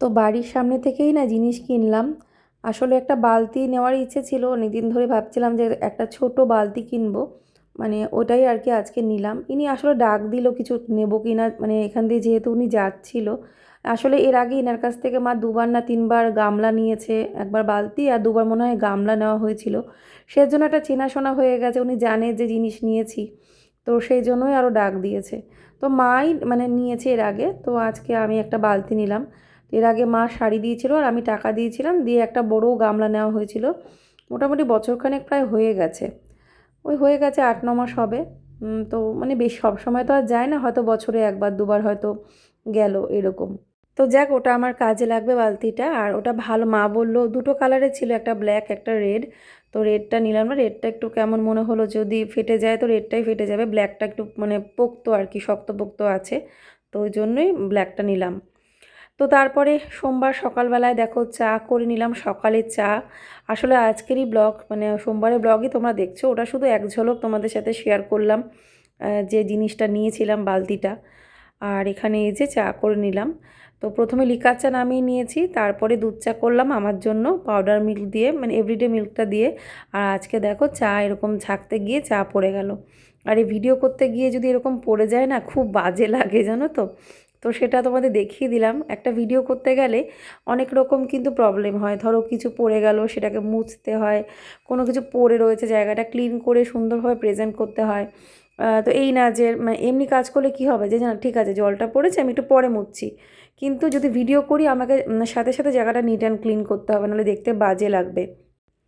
তো বাড়ির সামনে থেকেই না জিনিস কিনলাম। আসলে একটা বালতি নেওয়ার ইচ্ছে ছিল, অনেকদিন ধরে ভাবছিলাম যে একটা ছোট বালতি কিনবো। মানে ওটাই আর কি আজকে নিলাম। ইনি আসলে ডাক দিল কিছু নেব কি না মানে এখান দিয়ে যেহেতু উনি যাচ্ছিল। আসলে এর আগে এনার কাছ থেকে মা দুবার না তিনবার গামলা নিয়েছে, একবার বালতি আর দুবার মনে হয় গামলা নেওয়া হয়েছিল। সেজন্য একটা চেনাশোনা হয়ে গেছে, উনি জানে যে জিনিস নিয়েছি। তো সেই জন্যই আরও ডাক দিয়েছে। তো মাই মানে নিয়েছে এর আগে, তো আজকে আমি একটা বালতি নিলাম। এর আগে মা শাড়ি দিয়েছিল আর আমি টাকা দিয়েছিলাম, দিয়ে একটা বড় গামলা নেওয়া হয়েছিল। মোটামুটি বছরখানেক প্রায় হয়ে গেছে। ওই হয়ে গেছে আট, ন মাস হবে। তো মানে বেশ, সব সময় তো আর যায় না, হয়তো বছরে একবার, দুবার হয়তো গেল এরকম। তো যাক, ওটা আমার কাজে লাগবে বালতিটা। আর ওটা ভালো, মা বলল দুটো কালারের ছিল, একটা ব্ল্যাক, একটা রেড। তো রেডটা নিলাম না, রেডটা একটু কেমন মনে হলো যদি ফেটে যায়, তো রেডটাই ফেটে যাবে। ব্ল্যাকটা একটু মানে পোক্ত আর কি শক্ত পোক্ত আছে। তো ওই জন্যই ব্ল্যাকটা নিলাম। তো তারপরে সোমবার সকালবেলায় দেখো চা করে নিলাম সকালে চা। আসলে আজকেরই ব্লগ মানে সোমবারের ব্লগই তোমরা দেখছ, ওটা শুধু এক ঝলক তোমাদের সাথে শেয়ার করলাম যে জিনিসটা নিয়েছিলাম বালতিটা। আর এখানে এই যে চা করে নিলাম। তো প্রথমে লিকার চা নামিয়ে নিয়েছি, তারপরে দুধ চা করলাম আমার জন্য পাউডার মিল্ক দিয়ে মানে এভরিডে মিল্কটা দিয়ে। আর আজকে দেখো চা এরকম ঝাঁকতে গিয়ে চা পড়ে গেল। আর এই ভিডিও করতে গিয়ে যদি এরকম পড়ে যায় না, খুব বাজে লাগে, জানো তো? তো সেটা তোমাদের দেখিয়ে দিলাম। একটা ভিডিও করতে গেলে অনেক রকম কিন্তু প্রবলেম হয়। ধরো কিছু পড়ে গেল, সেটাকে মুছতে হয়, কোনো কিছু পড়ে রয়েছে জায়গাটা ক্লিন করে সুন্দরভাবে প্রেজেন্ট করতে হয়। তো এই না যে মানে এমনি কাজ করলে কি হবে? যে না, ঠিক আছে, জলটা পড়েছে, আমি একটু পরে মুছছি। কিন্তু যদি ভিডিও করি, আমাকে সাথে সাথে জায়গাটা নিট অ্যান্ড ক্লিন করতে হবে, নাহলে দেখতে বাজে লাগবে।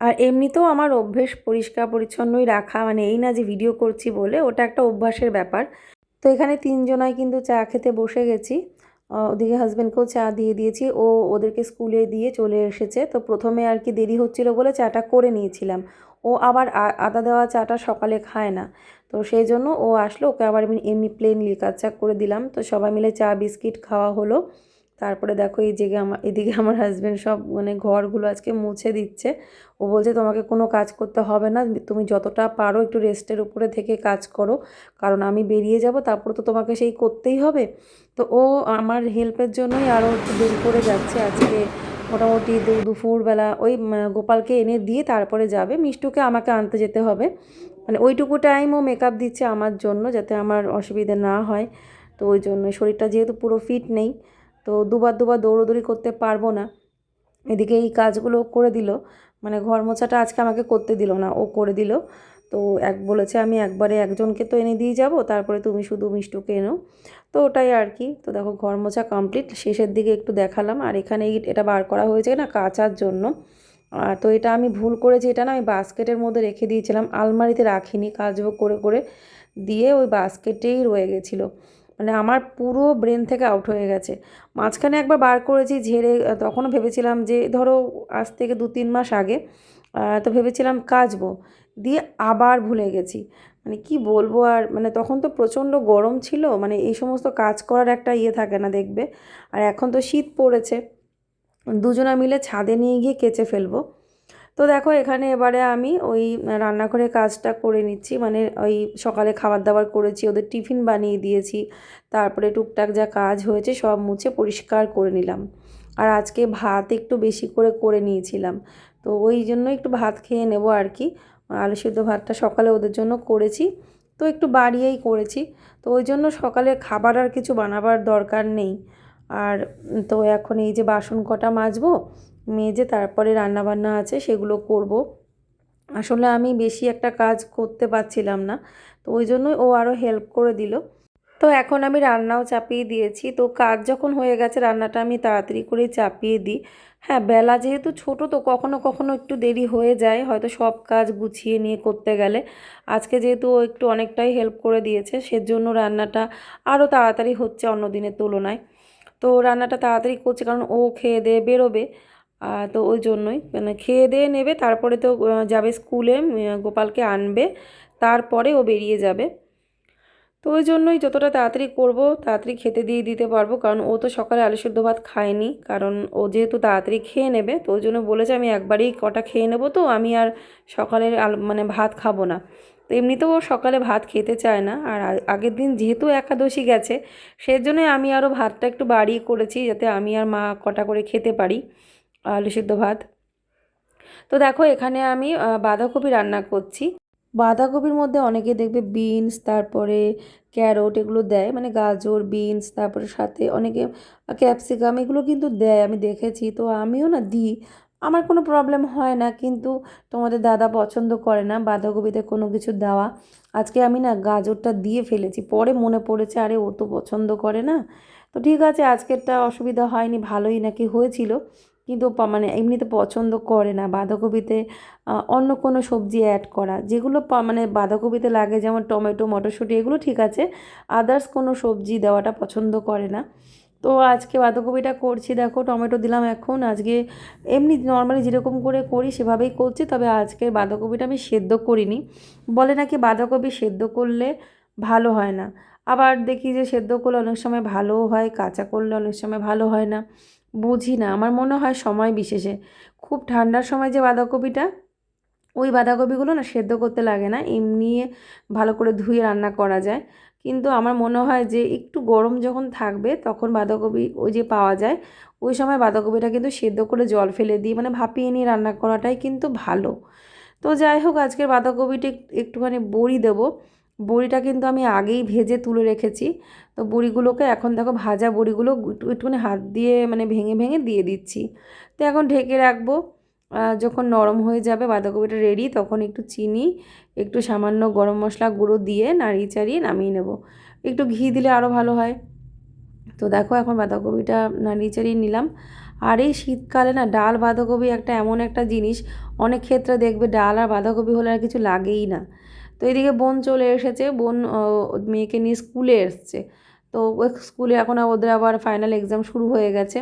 আর এমনিতেও আমার অভ্যেস পরিষ্কার পরিচ্ছন্নই রাখা মানে এই না যে ভিডিও করছি বলে, ওটা একটা অভ্যাসের ব্যাপার। তো এখানে তিনজনাই কিন্তু চা খেতে বসে গেছি। ওদিকে হাজব্যান্ডকেও চা দিয়ে দিয়েছি। ও ওদেরকে স্কুলে দিয়ে চলে এসেছে। তো প্রথমে আর কি দেরি হচ্ছিল বলে চাটা করে নিয়েছিলাম। ও আবার আদা দেওয়া চাটা সকালে খায় না। তো সেই জন্য ও আসলো। ওকে আবার এমনি প্লেন লিকার চা করে দিলাম। তো সবাই মিলে চা, বিস্কিট খাওয়া হলো। তারপরে দেখো এই জেগে আমার, এদিকে আমার হাজব্যান্ড সব মানে ঘরগুলো আজকে মুছে দিচ্ছে। ও বলছে, তোমাকে কোনো কাজ করতে হবে না। তুমি যতটা পারো একটু রেস্টের উপরে থেকে কাজ করো। কারণ আমি বেরিয়ে যাব, তারপর তো তোমাকে সেই করতেই হবে। তো ও আমার হেল্পের জন্যই আরও একটু দেরি করে যাচ্ছে। আজকে মোটামুটি দুপুরবেলা ওই গোপালকে এনে দিয়ে তারপরে যাবে। মিষ্টুকে আমাকে আনতে যেতে হবে। মানে ওইটুকু টাইম ও মেকআপ দিচ্ছে আমার জন্য, যাতে আমার অসুবিধে না হয়। তো ওই জন্য শরীরটা যেহেতু পুরো ফিট নেই তো দুবার দুবার দৌড়োদৌড়ি করতে পারব না। এদিকে এই কাজগুলো করে দিল। মানে ঘর মোছাটা আজকে আমাকে করতে দিল না, ও করে দিল। তো এক বলেছে, আমি একবারে একজনকে তো এনে দিয়ে যাব, তারপরে তুমি শুধু মিষ্টুকে এনো। তো ওটাই আর কি। তো দেখো ঘর মোছা কমপ্লিট শেষের দিকে একটু দেখালাম। আর এখানে এটা বার করা হয়েছে না কাচার জন্য। আর তো এটা আমি ভুল করেছি, এটা না আমি বাস্কেটের মধ্যে রেখে দিয়েছিলাম। আলমারিতে রাখিনি কাজও করে করে দিয়ে ওই বাস্কেটেই রয়ে গেছিল। মানে আমার পুরো ব্রেন থেকে আউট হয়ে গেছে। মাঝখানে একবার বার করেছি, ঝেড়ে তখনও ভেবেছিলাম যে, ধরো আজ থেকে দু তিন মাস আগে তো ভেবেছিলাম কাচবো, দিয়ে আবার ভুলে গেছি। মানে কি বলব আর মানে তখন তো প্রচণ্ড গরম ছিল মানে এই সমস্ত কাজ করার একটা ইয়ে থাকে না দেখবে। আর এখন তো শীত পড়েছে, দুজনা মিলে ছাদে নিয়ে গিয়ে কেচে ফেলব। তো দেখো, এখানে এবারে আমি ওই রান্নাঘরের কাজটা করে নিচ্ছি। মানে ওই সকালে খাবার দাবার করেছি, ওদের টিফিন বানিয়ে দিয়েছি। তারপরে টুকটাক যা কাজ হয়েছে সব মুছে পরিষ্কার করে নিলাম। আর আজকে ভাত একটু বেশি করে করে নিয়েছিলাম। তো ওই জন্য একটু ভাত খেয়ে নেব আর কি। আলু সিদ্ধ ভাতটা সকালে ওদের জন্য করেছি। তো একটু বাড়িয়েই করেছি। তো ওই জন্য সকালে খাবার আর কিছু বানাবার দরকার নেই। আর তো এখন এই যে বাসন কটা মাজবো মেজে তারপরে রান্নাবান্না আছে সেগুলো করব। আসলে আমি বেশি একটা কাজ করতে পারছিলাম না, তো ওই জন্যই ও আরও হেল্প করে দিল। তো এখন আমি রান্নাও চাপিয়ে দিয়েছি, তো কাজ যখন হয়ে গেছে রান্নাটা আমি তাড়াতাড়ি করেই চাপিয়ে দিই। হ্যাঁ বেলা যেহেতু ছোট, তো কখনো কখনো একটু দেরি হয়ে যায়, হয়তো সব কাজ গুছিয়ে নিয়ে করতে গেলে। আজকে যেহেতু ও একটু অনেকটাই হেল্প করে দিয়েছে, সেজন্য রান্নাটা আরও তাড়াতাড়ি হচ্ছে অন্য দিনের তুলনায়। তো রান্নাটা তাড়াতাড়ি করছে কারণ ও খেয়ে দিয়ে বেরোবে। তো ওই জন্যই। মানে খেয়ে দিয়ে নেবে, তারপরে তো যাবে স্কুলে গোপালকে আনবে, তারপরে ও বেরিয়ে যাবে। তো ওই জন্যই যতটা তাড়াতাড়ি করব, তাড়াতাড়ি খেতে দিয়ে দিতে পারব, কারণ ও তো সকালে আলু সেদ্ধ ভাত খায়নি, কারণ ও যেহেতু তাড়াতাড়ি খেয়ে নেবে, তো ওই জন্য বলেছে আমি একবারেই কটা খেয়ে নেব তো, আমি আর সকালের আলু মানে ভাত খাব না। তো এমনিতেও ও সকালে ভাত খেতে চায় না, আর আগের দিন যেহেতু একাদশী গেছে, সেজন্যই আমি আরও ভাতটা একটু বাড়িয়ে করেছি, যাতে আমি আর মা কটা করে খেতে পারি। আলু সিদ্ধ ভাত। তো দেখো, এখানে আমি বাঁধাকপি রান্না করছি। বাঁধাকপির মধ্যে অনেকে দেখবে বিনস, তারপরে ক্যারট এগুলো দেয় মানে গাজর, বিনস, তারপরে সাথে অনেকে ক্যাপসিকাম এগুলো কিন্তু দেয়, আমি দেখেছি। তো আমিও না দিই, আমার কোনো প্রবলেম হয় না, কিন্তু তোমাদের দাদা পছন্দ করে না বাঁধাকপিতে কোনো কিছু দেওয়া। আজকে আমি না গাজরটা দিয়ে ফেলেছি, পরে মনে পড়েছে, আরে ও তো পছন্দ করে না। তো ঠিক আছে, আজকেরটা অসুবিধা হয়নি, ভালোই নাকি হয়েছিল। কিন্তু মানে এমনিতে পছন্দ করে না। বাঁধাকপিতে অন্য কোনো সবজি অ্যাড করা। যেগুলো মানে বাঁধাকপিতে লাগে যেমন টমেটো, মটরশুঁটি, এগুলো ঠিক আছে। আদার্স কোনো সবজি দেওয়াটা পছন্দ করে না। তো আজকে বাঁধাকপিটা করছি। দেখো, টমেটো দিলাম এখন। আজকে এমনি নর্মালি যেরকম করে করি সেভাবেই করছি। তবে আজকে বাঁধাকপিটা আমি সেদ্ধ করিনি। বলে নাকি বাঁধাকপি সেদ্ধ করলে ভালো হয় না। আবার দেখি যে সেদ্ধ করলে অনেক সময় ভালোও হয়, কাঁচা করলে অনেক সময় ভালো হয় না। বুঝি না, আমার মনে হয় সময় বিশেষে। খুব ঠান্ডার সময় যে বাঁধাকপিটা, ওই বাঁধাকপিগুলো না সেদ্ধ করতে লাগে না, এমনি ভালো করে ধুয়ে রান্না করা যায়। কিন্তু আমার মনে হয় যে একটু গরম যখন থাকবে, তখন বাঁধাকপি ওই যে পাওয়া যায়, ওই সময় বাঁধাকপিটা কিন্তু সেদ্ধ করে জল ফেলে দিই মানে ভাপিয়ে নিয়ে রান্না করাটাই কিন্তু ভালো। তো যাই হোক, আজকের বাঁধাকপিটা একটুখানি বড়ি দেবো। বড়িটা কিন্তু আমি আগেই ভেজে তুলে রেখেছি। তো বড়িগুলোকে এখন দেখো ভাজা বড়িগুলো একটু, একটুখানি হাত দিয়ে মানে ভেঙে ভেঙে দিয়ে দিচ্ছি। তো এখন ঢেকে রাখব। যখন নরম হয়ে যাবে, বাঁধাকপিটা রেডি তখন একটু চিনি, একটু সামান্য গরম মশলা গুঁড়ো দিয়ে নাড়িয়ে, চাড়িয়ে নামিয়ে নেব। একটু ঘি দিলে আরও ভালো হয়। তো দেখো এখন বাঁধাকপিটা নাড়িয়ে, চাড়িয়ে নিলাম। আর এই শীতকালে না, ডাল, বাঁধাকপি একটা এমন একটা জিনিস, অনেক ক্ষেত্রে দেখবে ডাল আর বাঁধাকপি হলে আর কিছু লাগেই না। তো এদিকে বোন চলে এসেছে, বোন মেয়েকে নিয়ে স্কুলে এসছে। তো স্কুলে এখন ওদের আবার ফাইনাল এক্সাম শুরু হয়ে গেছে।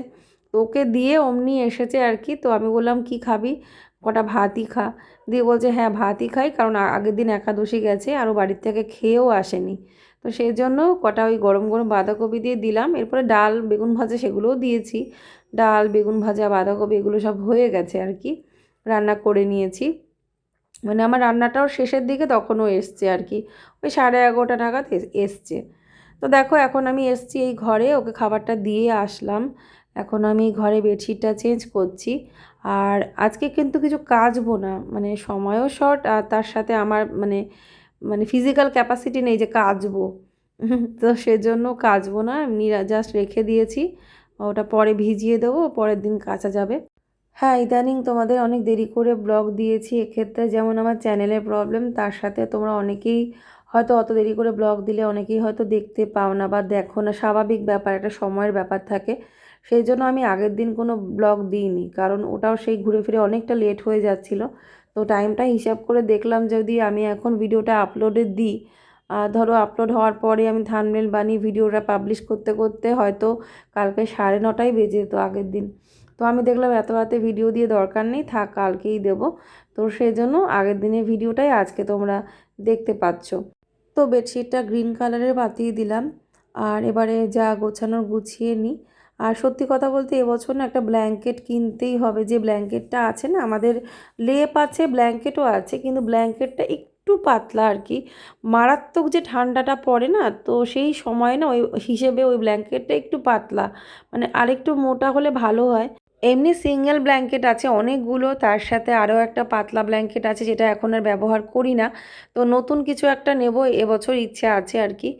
তো ওকে দিয়ে অমনি এসেছে আর কি। তো আমি বললাম, কি খাবি? কটা ভাতই খা। দিয়ে বলছে হ্যাঁ ভাতই খাই, কারণ আগের দিন একাদশী গেছে আরও বাড়ির থেকে খেয়েও আসেনি। তো সেই জন্য কটা ওই গরম গরম বাঁধাকপি দিয়ে দিলাম। এরপরে ডাল, বেগুন ভাজা সেগুলোও দিয়েছি। ডাল, বেগুন ভাজা, বাঁধাকপি এগুলো সব হয়ে গেছে আর কি। রান্না করে নিয়েছি। মানে আমার রান্নাটাও শেষের দিকে তখনও এসছে আর কি। ওই সাড়ে এগারোটা নাগাদ এসছে। তো দেখো এখন আমি এসছি এই ঘরে, ওকে খাবারটা দিয়ে আসলাম। এখন আমি ঘরে বেডশিটটা চেঞ্জ করছি। আর আজকে কিন্তু কিছু কাচবো না মানে সময়ও শর্ট আর তার সাথে আমার মানে মানে ফিজিক্যাল ক্যাপাসিটি নেই যে কাচবো তো সেজন্য কাচবো না, এমনি জাস্ট রেখে দিয়েছি। ওটা পরে ভিজিয়ে দেবো, পরের দিন কাচা যাবে। হ্যাঁ ইদানিং তোমাদের অনেক দেরি করে ব্লগ দিয়েছি। এক্ষেত্রে যেমন আমার চ্যানেলের প্রবলেম, তার সাথে তোমরা অনেকেই হয়তো অত দেরি করে ব্লগ দিলে অনেকেই হয়তো দেখতে পাও না বা দেখো না। স্বাভাবিক ব্যাপার, একটা সময়ের ব্যাপার থাকে। সেই জন্য আমি আগের দিন কোনো ব্লগ দিইনি, কারণ ওটাও সেই ঘুরে ফিরে অনেকটা লেট হয়ে যাচ্ছিল। তো টাইমটা হিসাব করে দেখলাম যদি আমি এখন ভিডিওটা আপলোডে দিই ধরো আপলোড হওয়ার পরে আমি থানমেল বানিয়ে ভিডিওটা পাবলিশ করতে করতে হয়তো কালকে সাড়ে নটাই বেজে যেত আগের দিন। তো আমি দেখলাম এত রাতে ভিডিও দিয়ে দরকার নেই, থাক কালকেই দেব। তো সেই জন্য আগের দিনের ভিডিওটাই আজকে তোমরা দেখতে পাচ্ছ। তো বেডশিটটা গ্রিন কালারের বাতিয়ে দিলাম। আর এবারে যা গোছানোর গুছিয়ে নিই। আর সত্যি কথা বলতে এবছর না একটা ব্ল্যাঙ্কেট কিনতেই হবে। যে ব্ল্যাঙ্কেটটা আছে না, আমাদের লেপ আছে, ব্ল্যাঙ্কেটও আছে, কিন্তু ব্ল্যাঙ্কেটটা একটু পাতলা আর কি। মারাত্মক যে ঠান্ডাটা পড়ে না, তো সেই সময় না ওই হিসেবে ওই ব্ল্যাঙ্কেটটা একটু পাতলা। মানে আরেকটু মোটা হলে ভালো হয়। এমনি সিঙ্গেল ব্ল্যাঙ্কেট আছে, অনেকগুলো। তার সাথে আরও একটা পাতলা ব্ল্যাঙ্কেট আছে, যেটা এখন আর ব্যবহার করি না। তো নতুন কিছু একটা নেব এবছর ইচ্ছে আছে আর কি।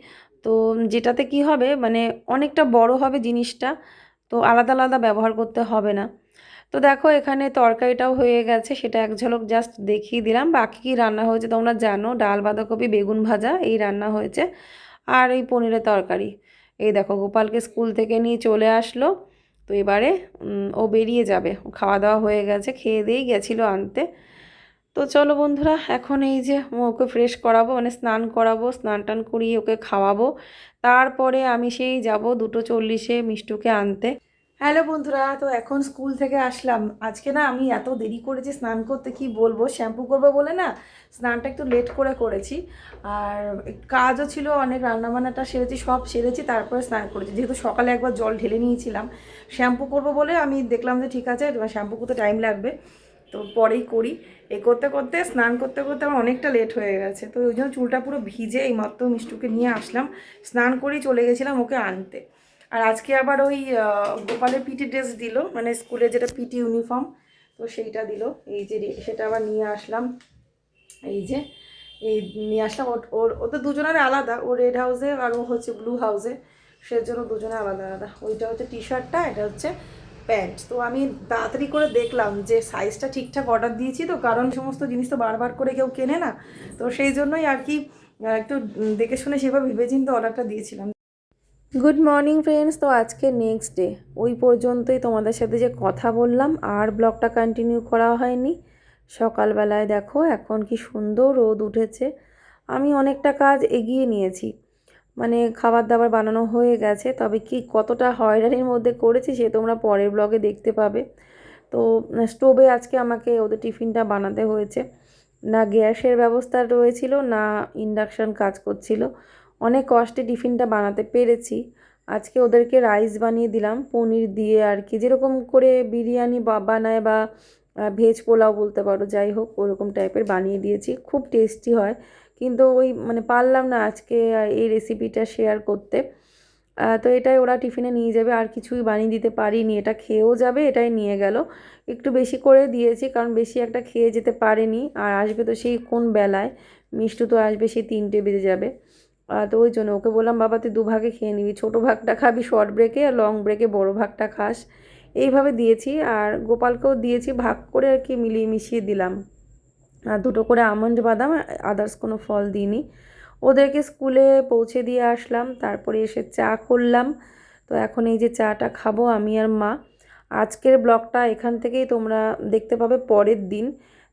তো যেটাতে কি হবে মানে অনেকটা বড় হবে জিনিসটা, তো আলাদা আলাদা ব্যবহার করতে হবে না। তো দেখো, এখানে তরকারিটাও হয়ে গেছে, সেটা এক ঝলক জাস্ট দেখিয়ে দিলাম। বাকি কী রান্না হয়েছে তোমরা জানো, ডাল, বাঁধাকপি, বেগুন ভাজা, এই রান্না হয়েছে। আর এই পনিরের তরকারি। এই দেখো, গোপালকে স্কুল থেকে নিয়ে চলে আসলো। তো এবারে ও বেরিয়ে যাবে। খাওয়া দাওয়া হয়ে গেছে, খেয়ে দিয়েই গেছিল আনতে। তো চলো বন্ধুরা, এখন এই যে ওকে ফ্রেশ করাবো মানে স্নান করাবো স্নান টান করিয়ে ওকে খাওয়াবো। তারপরে আমি সেই যাব দুটো চল্লিশে মিষ্টুকে আনতে। হ্যালো বন্ধুরা, তো এখন স্কুল থেকে আসলাম। আজকে না আমি এত দেরি করেছি স্নান করতে কি বলব, শ্যাম্পু করব বলে না স্নানটা একটু লেট করে করেছি। আর কাজও ছিল অনেক, রান্নাবান্নাটা সেরেছি, সব সেরেছি, তারপরে স্নান করেছি। যেহেতু সকালে একবার জল ঢেলে নিয়েছিলাম, শ্যাম্পু করব বলে আমি দেখলাম যে ঠিক আছে শ্যাম্পু করতে টাইম লাগবে। তো পরেই করি। এ করতে করতে, স্নান করতে করতে আমার অনেকটা লেট হয়ে গেছে। তো ওই জন্য চুলটা পুরো ভিজে এই মাত্র মিষ্টুকে নিয়ে আসলাম। স্নান করেই চলে গেছিলাম ওকে আনতে। আর আজকে আবার ওই গোপালের পিটি ড্রেস দিল মানে স্কুলে যেটা পিটি ইউনিফর্ম তো সেইটা দিল। এই যে সেটা আবার নিয়ে আসলাম। এই যে, এই নিয়ে আসলাম। ওর- ও তো দুজনের আলাদা। ও রেড হাউসে আর ও হচ্ছে ব্লু হাউসে সেজন্য দুজনে আলাদা আলাদা। ওইটা হচ্ছে টি শার্টটা এটা হচ্ছে প্যান্ট তো আমি তাড়াতাড়ি করে দেখলাম যে সাইজটা ঠিকঠাক অর্ডার দিয়েছি তো, কারণ সমস্ত জিনিস তো বারবার করে কেউ কেনে না। তো সেই জন্যই আর কি একটু দেখে শুনে সেভাবে ভেবেচিন্তে অর্ডারটা দিয়েছিলাম। গুড মর্নিং ফ্রেন্ডস তো আজকে নেক্সট ডে ওই পর্যন্তই তোমাদের সাথে যে কথা বললাম, আর ব্লগটা কন্টিনিউ করা হয়নি। সকালবেলায় দেখো, এখন কি সুন্দর রোদ উঠেছে। আমি অনেকটা কাজ এগিয়ে নিয়েছি। মানে খাবার দাবার বানানো হয়ে গেছে, তবে কি কতটা হয়রানির মধ্যে করেছি সে তোমরা পরের ব্লগে দেখতে পাবে। তো, স্টোভে আজকে আমাকে ওদের টিফিনটা বানাতে হয়েছে। না গ্যাসের ব্যবস্থা রয়েছিল, না ইন্ডাকশন কাজ করছিল। অনেক কষ্টে টিফিনটা বানাতে পেরেছি। আজকে ওদেরকে রাইস বানিয়ে দিলাম, পনির দিয়ে আর কি। যেরকম করে বিরিয়ানি বানায় বা ভেজ পোলাও বলতে পারো, যাই হোক, ওরকম টাইপের বানিয়ে দিয়েছি। খুব টেস্টি হয়। কিন্তু ওই মানে পারলাম না আজকে এই রেসিপিটা শেয়ার করতে। তো এটাই ওরা টিফিনে নিয়ে যাবে, আর কিছুই বানিয়ে দিতে পারিনি। এটা খেয়েও যাবে, এটাই নিয়ে গেল। একটু বেশি করে দিয়েছি, কারণ বেশি একটা খেয়ে যেতে পারেনি। আর আসবে তো সেই কোন বেলায়, মিষ্টু তো আসবে সেই তিনটে বেজে যাবে। তো ওই জন্য ওকে বললাম, বাবা, তুই দুভাগে খেয়ে নিবি। ছোটো ভাগটা খাবি শর্ট ব্রেকে আর লং ব্রেকে বড় ভাগটা খাস। এইভাবে দিয়েছি, আর গোপালকেও দিয়েছি, ভাগ করে আর কি মিলিয়ে মিশিয়ে দিলাম। আর দুটো করে আমন্ড বাদাম আদার্স কোনো ফল দিইনি। ওদেরকে স্কুলে পৌঁছে দিয়ে আসলাম, তারপরে এসে চা করলাম। তো এখন এই যে চাটা খাব আমি আর মা। আজকের ব্লগটা এখান থেকেই তোমরা দেখতে পাবে পরের দিন।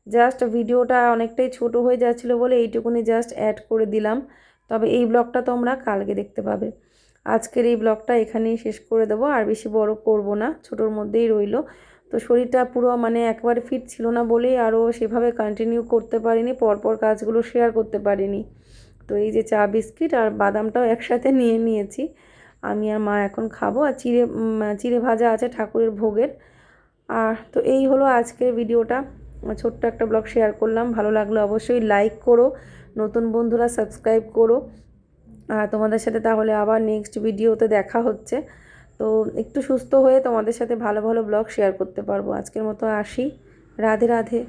জাস্ট ভিডিওটা অনেকটাই ছোট হয়ে যাচ্ছিল বলে এইটুকুনি জাস্ট অ্যাড করে দিলাম। তবে এই ব্লগটা তোমরা কালকে দেখতে পাবে। আজকের এই ব্লগটা এখানেই শেষ করে দেবো, আর বেশি বড় করব না, ছোটোর মধ্যেই রইল। তো শরীরটা পুরো মানে একবারে ফিট ছিল না বলেই আরও সেভাবে কন্টিনিউ করতে পারিনি, পরপর কাজগুলো শেয়ার করতে পারিনি। তো এই যে চা বিস্কিট আর বাদামটাও একসাথে নিয়ে নিয়েছি। আমি আর মা এখন খাব, আর চিড়ে চিড়ে ভাজা আছে ঠাকুরের ভোগের। আর তো এই হলো আজকের ভিডিওটা। ছোট্ট একটা ব্লগ শেয়ার করলাম, ভালো লাগল অবশ্যই লাইক করো নতুন বন্ধুরা সাবস্ক্রাইব করো। আর তোমাদের সাথে তাহলে আবার নেক্সট ভিডিওতে দেখা হচ্ছে। তো একটু সুস্থ হয়ে তোমাদের সাথে ভালো ভালো ব্লগ শেয়ার করতে পারব। আজকের মতো আসি। রাধে রাধে।